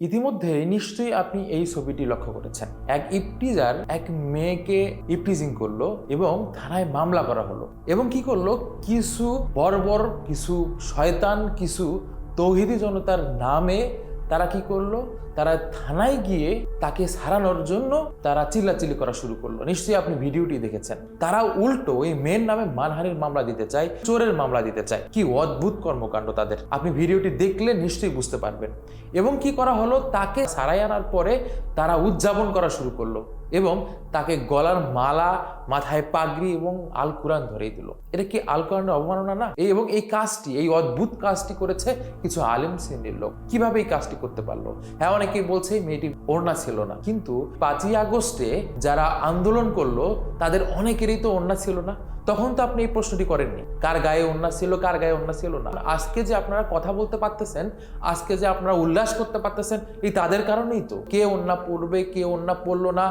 ইতিমধ্যে নিশ্চয়ই আপনি এই ছবিটি লক্ষ্য করেছেন। এক ইপটিজার এক মেয়েকে ইপটিজিং করল এবং থানায় মামলা করা হলো এবং কি করল? কিছু বর্বর, কিছু শয়তান, কিছু তৌহিদি জনতার নামে তারা কি করল? তারা থানায় গিয়ে তাকে সারানোর জন্য তারা চিল্লাচিল্লি করা শুরু করল। নিশ্চয়ই আপনি ভিডিওটি দেখেছেন। তারা উল্টো ওই মেয়ের নামে মানহানির মামলা দিতে চায়, চোরের মামলা দিতে চায়। কি অদ্ভুত কর্মকাণ্ড তাদের। আপনি ভিডিওটি দেখলে নিশ্চয়ই বুঝতে পারবেন। এবং কি করা হলো? তাকে সারাই আনার পরে তারা উদযাপন করা শুরু করল। এবং তাকে গলার মালা, মাথায় পাগড়ি এবং আল কোরআন ধরেই দিল। এটা কি আল কোরআনের অবমাননা না? এবং এই কাজটি, এই অদ্ভুত কাজটি করেছে কিছু আলেম শ্রেণির লোক। কীভাবে এই কাজটি করতে পারল? হ্যাঁ অনেকে বলছে মেয়েটি ওড়না ছিল না। কিন্তু পাঁচই আগস্টে যারা আন্দোলন করল, তাদের অনেকেরই তো ওড়না ছিল না। তখন তো আপনি এই প্রশ্নটি করেননি। কার গায়ে ওড়না ছিল, কার গায়ে ওড়না ছিল না। আজকে যে আপনারা কথা বলতে পারতেছেন, আজকে যে আপনারা উল্লাস করতে পারতেছেন, এই তাদের কারণেই তো। কে অন্য পড়বে, কে অন্য পড়ল না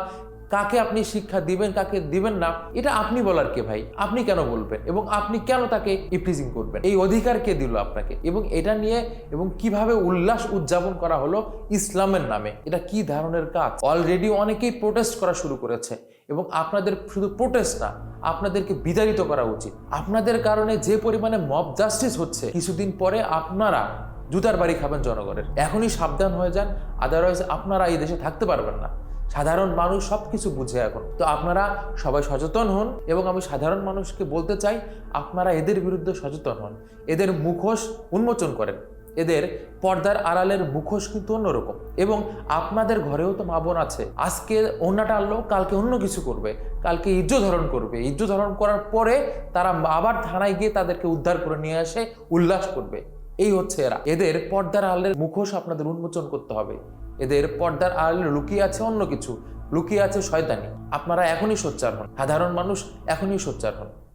কাকে আপনি শিক্ষা দিবেন, কাকে দিবেন না, এটা আপনি বলার কে ভাই? আপনি কেন বলবেন? এবং আপনি কেন তাকে ইপ্রিজিং করবেন? এই অধিকার কে দিল আপনাকে? এবং এটা নিয়ে, এবং কীভাবে উল্লাস উদযাপন করা হলো ইসলামের নামে? এটা কি ধরনের কাজ? অলরেডি অনেকেই প্রোটেস্ট করা শুরু করেছে। এবং আপনাদের শুধু প্রোটেস্ট না, আপনাদেরকে বিতাড়িত করা উচিত। আপনাদের কারণে যে পরিমাণে মব জাস্টিস হচ্ছে, কিছুদিন পরে আপনারা জুতার বাড়ি খাবেন জনগণের। এখনই সাবধান হয়ে যান আদারওয়াইজ আপনারা এই দেশে থাকতে পারবেন না। সাধারণ মানুষ সব কিছু বুঝে এখন। তো আপনারা সবাই সচেতন হন এবং আমি সাধারণ মানুষকে বলতে চাই, আপনারা এদের বিরুদ্ধে সচেতন হন। এদের মুখোশ উন্মোচন করেন। এদের পর্দার আড়ালের মুখোশ কিন্তু অন্যরকম। এবং আপনাদের ঘরেও তো মা বোন আছে। আজকে অন্যটা আনলো, কালকে অন্য কিছু করবে। কালকে ইজ্জ ধারণ করবে। ইজ্জ ধারণ করার পরে তারা আবার থানায় গিয়ে তাদেরকে উদ্ধার করে নিয়ে আসে উল্লাস করবে। এই হচ্ছে এরা। এদের পর্দার আড়ালের মুখোশ আপনাদের উন্মোচন করতে হবে। এদের পর্দার আড়ালে লুকিয়ে আছে অন্য কিছু। লুকিয়ে আছে শয়তানি। আপনারা এখনই সোচ্চার হন। সাধারণ মানুষ এখনই সোচ্চার হন।